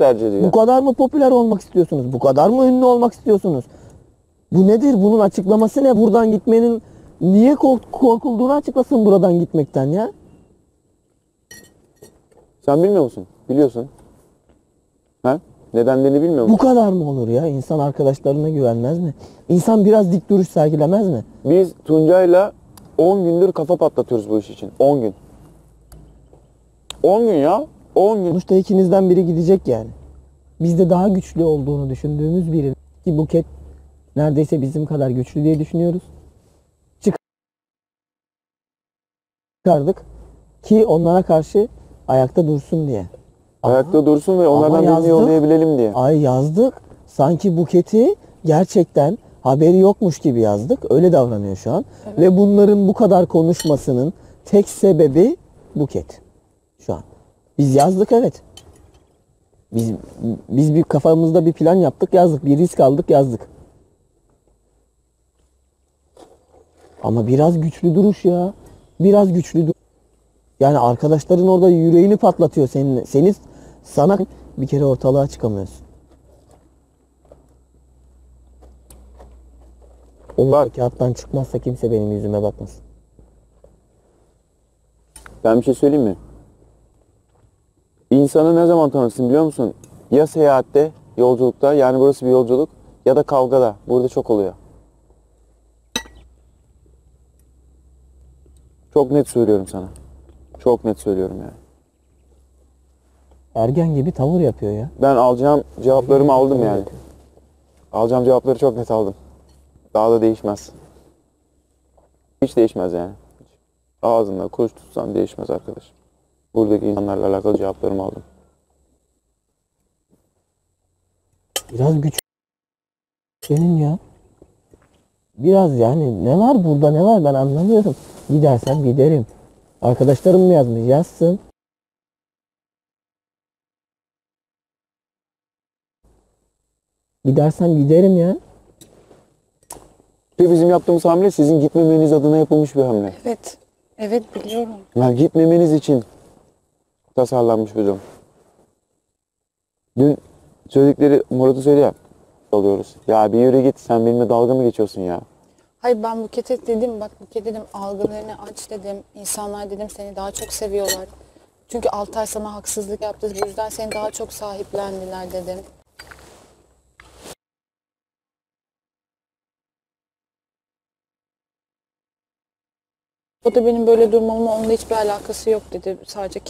tercih ediyor. Bu kadar mı popüler olmak istiyorsunuz? Bu kadar mı ünlü olmak istiyorsunuz? Bu nedir? Bunun açıklaması ne? Buradan gitmenin niye kork- korkulduğunu açıklasın buradan gitmekten ya. Sen bilmiyor musun? Biliyorsun. Ha? Nedenlerini bilmiyor Bu musun? kadar mı olur ya? İnsan arkadaşlarına güvenmez mi? İnsan biraz dik duruş sergilemez mi? Biz Tuncay'la 10 gündür kafa patlatıyoruz bu iş için. 10 gün. 10 gün ya. 10 gün. Sonuçta ikinizden biri gidecek yani. Bizde daha güçlü olduğunu düşündüğümüz biri ki Buket neredeyse bizim kadar güçlü diye düşünüyoruz. Çıkardık ki onlara karşı ayakta dursun diye. Ayakta dursun ve onlardan birini yollayabilelim diye. Ay yazdık. Sanki Buket'i gerçekten haberi yokmuş gibi yazdık. Öyle davranıyor şu an. Ve bunların bu kadar konuşmasının tek sebebi Buket. Şu an. Biz yazdık evet. Biz biz bir kafamızda bir plan yaptık, yazdık. Bir risk aldık, yazdık. Ama biraz güçlü duruş ya. Biraz güçlü dur. Yani arkadaşların orada yüreğini patlatıyor senin. Seni sana bir kere ortalığa çıkamıyorsun. O kağıttan çıkmazsa kimse benim yüzüme bakmasın. Ben bir şey söyleyeyim mi? İnsanı ne zaman tanırsın biliyor musun? Ya seyahatte, yolculukta yani burası bir yolculuk ya da kavgada. Burada çok oluyor. Çok net söylüyorum sana. Çok net söylüyorum yani. Ergen gibi tavır yapıyor ya. Ben alacağım cevaplarımı aldım yani. Alacağım cevapları çok net aldım. Daha da değişmez. Hiç değişmez yani. Ağzında kuş tutsan değişmez arkadaş. Buradaki insanlarla alakalı cevaplarımı aldım. Biraz güç senin ya. Biraz yani ne var burada ne var ben anlamıyorum. Gidersem giderim. Arkadaşlarım mı yazmış? Yazsın. Gidersem giderim ya. Ve bizim yaptığımız hamle sizin gitmemeniz adına yapılmış bir hamle. Evet. Evet biliyorum. Yani gitmemeniz için tasarlanmış bir durum. Dün söyledikleri Murat'ı söyle ya. Alıyoruz. Ya bir yürü git sen benimle dalga mı geçiyorsun ya? Hayır ben Buket'e dedim bak Buket dedim algılarını aç dedim. İnsanlar dedim seni daha çok seviyorlar. Çünkü Altay sana haksızlık yaptı. Bu yüzden seni daha çok sahiplendiler dedim. O da benim böyle durmamla onunla hiçbir alakası yok dedi. Sadece